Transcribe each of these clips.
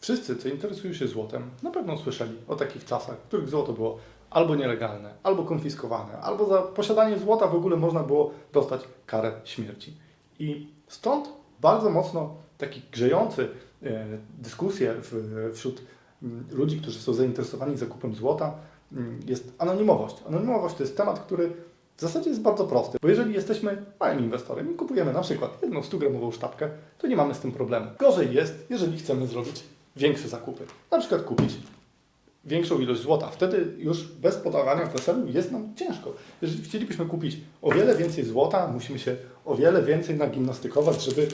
Wszyscy, co interesują się złotem, na pewno słyszeli o takich czasach, w których złoto było albo nielegalne, albo konfiskowane, albo za posiadanie złota w ogóle można było dostać karę śmierci. I stąd bardzo mocno taki grzejący e, dyskusje wśród mm, ludzi, którzy są zainteresowani zakupem złota, mm, jest anonimowość. Anonimowość to jest temat, który w zasadzie jest bardzo prosty, bo jeżeli jesteśmy małym inwestorem i kupujemy na przykład jedną 100-gramową sztabkę, to nie mamy z tym problemu. Gorzej jest, jeżeli chcemy zrobić większe zakupy. Na przykład kupić większą ilość złota. Wtedy już bez podawania PESEL-u jest nam ciężko. Jeżeli chcielibyśmy kupić o wiele więcej złota, musimy się o wiele więcej nagimnastykować, żeby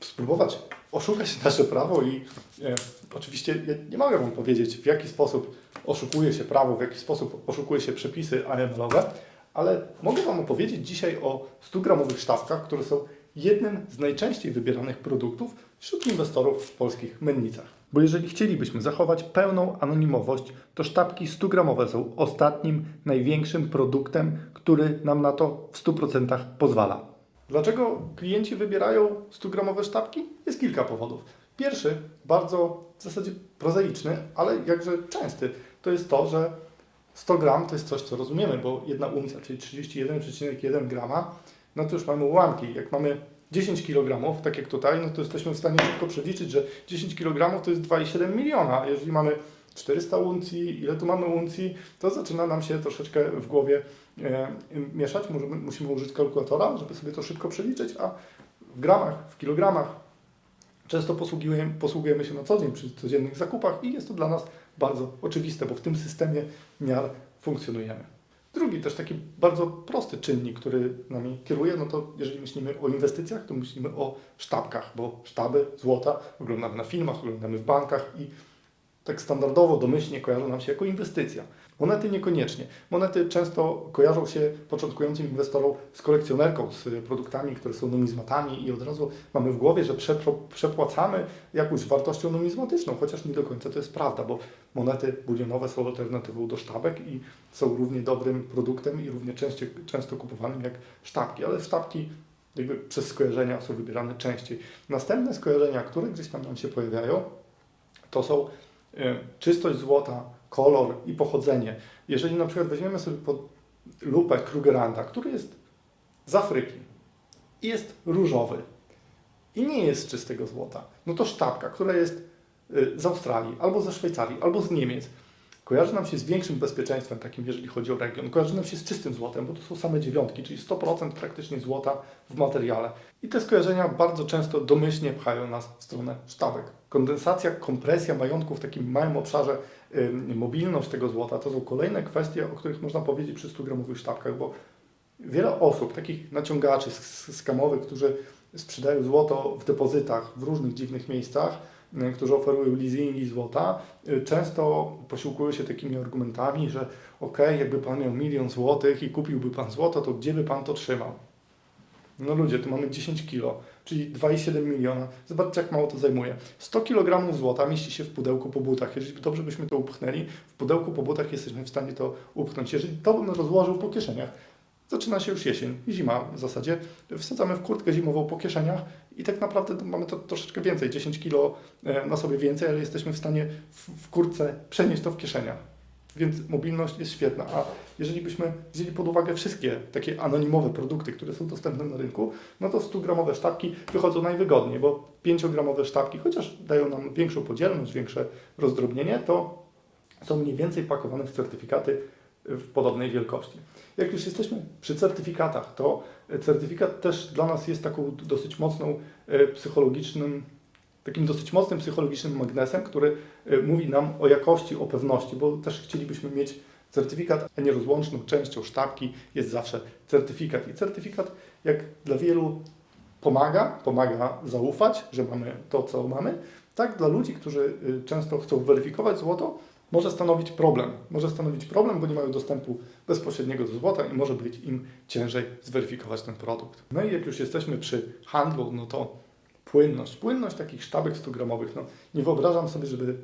spróbować oszukać nasze prawo i e, oczywiście ja nie mogę Wam powiedzieć, w jaki sposób oszukuje się prawo, w jaki sposób oszukuje się przepisy AML-owe, ale mogę Wam opowiedzieć dzisiaj o 100-gramowych sztabkach, które są jednym z najczęściej wybieranych produktów wśród inwestorów w polskich mennicach. Bo jeżeli chcielibyśmy zachować pełną anonimowość, to sztabki 100-gramowe są ostatnim, największym produktem, który nam na to w 100% pozwala. Dlaczego klienci wybierają 100-gramowe sztabki? Jest kilka powodów. Pierwszy, bardzo w zasadzie prozaiczny, ale jakże częsty, to jest to, że 100 gram to jest coś, co rozumiemy, bo jedna uncja, czyli 31,1 grama, no to już mamy ułamki. Jak mamy 10 kg, tak jak tutaj, no to jesteśmy w stanie szybko przeliczyć, że 10 kg to jest 2,7 miliona. Jeżeli mamy 400 uncji, ile tu mamy uncji, to zaczyna nam się troszeczkę w głowie e, mieszać. Możemy, musimy użyć kalkulatora, żeby sobie to szybko przeliczyć, a w gramach, w kilogramach często posługujemy, posługujemy się na co dzień przy codziennych zakupach i jest to dla nas bardzo oczywiste, bo w tym systemie miar funkcjonujemy. Drugi też taki bardzo prosty czynnik, który nami kieruje, no to jeżeli myślimy o inwestycjach, to myślimy o sztabkach, bo sztaby złota oglądamy na filmach, oglądamy w bankach i tak standardowo, domyślnie kojarzą nam się jako inwestycja. Monety niekoniecznie. Monety często kojarzą się początkującym inwestorom z kolekcjonerką, z produktami, które są numizmatami i od razu mamy w głowie, że przepłacamy jakąś wartością numizmatyczną, chociaż nie do końca to jest prawda, bo monety bulionowe są alternatywą do sztabek i są równie dobrym produktem i równie częście, często kupowanym jak sztabki, ale sztabki jakby przez skojarzenia są wybierane częściej. Następne skojarzenia, które gdzieś tam nam się pojawiają, to są czystość złota, kolor i pochodzenie. Jeżeli na przykład weźmiemy sobie pod lupę Krugeranda, który jest z Afryki i jest różowy i nie jest czystego złota, no to sztabka, która jest y, z Australii, albo ze Szwajcarii, albo z Niemiec, kojarzy nam się z większym bezpieczeństwem takim, jeżeli chodzi o region. Kojarzy nam się z czystym złotem, bo to są same dziewiątki, czyli 100% praktycznie złota w materiale. I te skojarzenia bardzo często domyślnie pchają nas w stronę sztabek. Kondensacja, kompresja majątku w takim małym obszarze, ym, mobilność tego złota, to są kolejne kwestie, o których można powiedzieć przy 100-gramowych sztabkach, bo wiele osób, takich naciągaczy, sk- skamowych, którzy sprzedają złoto w depozytach w różnych dziwnych miejscach, którzy oferują leasingi złota, y, często posiłkują się takimi argumentami, że ok, jakby Pan miał milion złotych i kupiłby Pan złoto, to gdzie by Pan to trzymał? No ludzie, tu mamy 10 kilo, czyli 2,7 miliona. Zobaczcie, jak mało to zajmuje. 100 kg złota mieści się w pudełku po butach. Jeżeli dobrze byśmy to upchnęli, w pudełku po butach jesteśmy w stanie to upchnąć. Jeżeli to bym rozłożył po kieszeniach, zaczyna się już jesień zima w zasadzie. Wsadzamy w kurtkę zimową po kieszeniach i tak naprawdę mamy to troszeczkę więcej, 10 kg na sobie więcej, ale jesteśmy w stanie w kurtce przenieść to w kieszeniach. Więc mobilność jest świetna. A jeżeli byśmy wzięli pod uwagę wszystkie takie anonimowe produkty, które są dostępne na rynku, no to 100-gramowe sztabki wychodzą najwygodniej, bo 5-gramowe sztabki, chociaż dają nam większą podzielność, większe rozdrobnienie, to są mniej więcej pakowane w certyfikaty w podobnej wielkości. Jak już jesteśmy przy certyfikatach, to certyfikat też dla nas jest taką dosyć mocną e, psychologicznym takim dosyć mocnym psychologicznym magnesem, który y, mówi nam o jakości, o pewności, bo też chcielibyśmy mieć certyfikat, a nierozłączną częścią sztabki jest zawsze certyfikat. I certyfikat, jak dla wielu pomaga, pomaga zaufać, że mamy to, co mamy, tak dla ludzi, którzy y, często chcą weryfikować złoto, może stanowić problem. Może stanowić problem, bo nie mają dostępu bezpośredniego do złota i może być im ciężej zweryfikować ten produkt. No i jak już jesteśmy przy handlu, no to płynność. Płynność takich sztabek 100-gramowych. No, nie wyobrażam sobie, żeby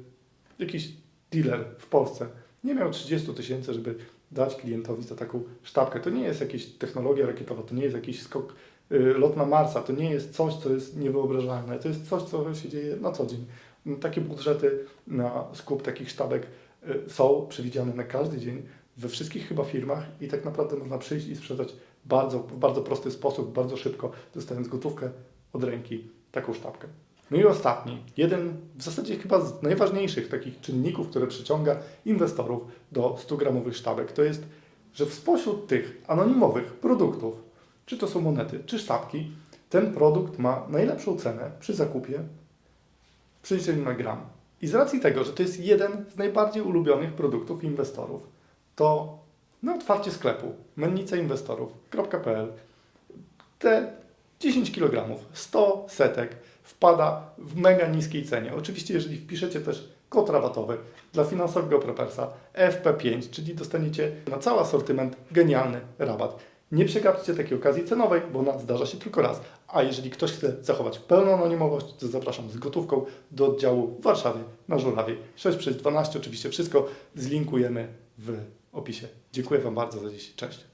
jakiś dealer w Polsce nie miał 30 tysięcy, żeby dać klientowi za taką sztabkę. To nie jest jakaś technologia rakietowa, to nie jest jakiś skok, lot na Marsa, to nie jest coś, co jest niewyobrażalne. To jest coś, co się dzieje na co dzień. No, Takie budżety na skup takich sztabek y, są przewidziane na każdy dzień we wszystkich chyba firmach i tak naprawdę można przyjść i sprzedać bardzo, w bardzo prosty sposób, bardzo szybko, dostając gotówkę od ręki, taką sztabkę. No i ostatni, jeden w zasadzie chyba z najważniejszych takich czynników, które przyciąga inwestorów do 100-gramowych sztabek, to jest, że spośród tych anonimowych produktów, czy to są monety, czy sztabki, ten produkt ma najlepszą cenę przy zakupie w przeliczeniu na gram. I z racji tego, że to jest jeden z najbardziej ulubionych produktów inwestorów, to na otwarcie sklepu mennicainwestorów.pl te 10 kg, 100 setek wpada w mega niskiej cenie. Oczywiście, jeżeli wpiszecie też kod rabatowy dla finansowego prepersa FP5, czyli dostaniecie na cały asortyment genialny rabat. Nie przegapcie takiej okazji cenowej, bo ona zdarza się tylko raz. A jeżeli ktoś chce zachować pełną anonimowość, to zapraszam z gotówką do oddziału w Warszawie na Żurawie 6 przez 12. Oczywiście wszystko zlinkujemy w opisie. Dziękuję Wam bardzo za dziś. Cześć.